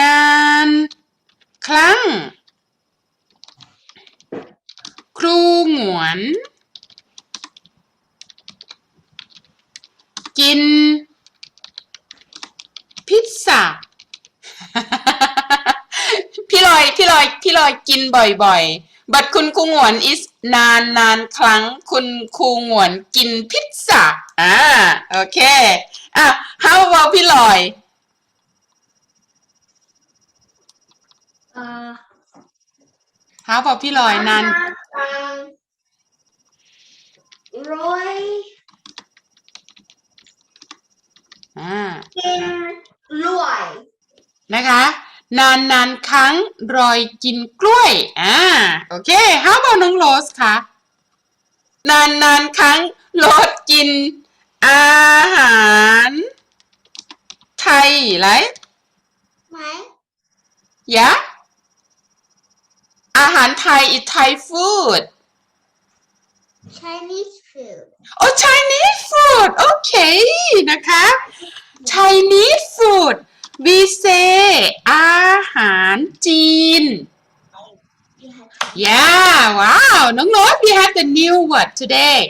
นาน ครั้ง ครูหงวน กิน พิซซ่า พี่ลอย พี่ลอย พี่ลอยกินบ่อยๆ บัดคุณครูหงวน is นานนานครั้ง คุณครูหงวนกินพิซซ่า อ่า โอเค อะ how about พี่ลอย Uh, how about พี่ลอยนาน um, Roy อ่า in Roy. นะคะนานนานครั้งรอยกินกล้วยอ่าโอเค how about น้องโรสคะนานนานครั้งโรสกินอาหารไทยไร My ยะ อาหารไทย is Thai food Chinese food. โอ้ Chinese food โอเคนะคะ Chinese food we say อาหารจีน You have Yeah, wow. น้องโน้ต we have the new word today.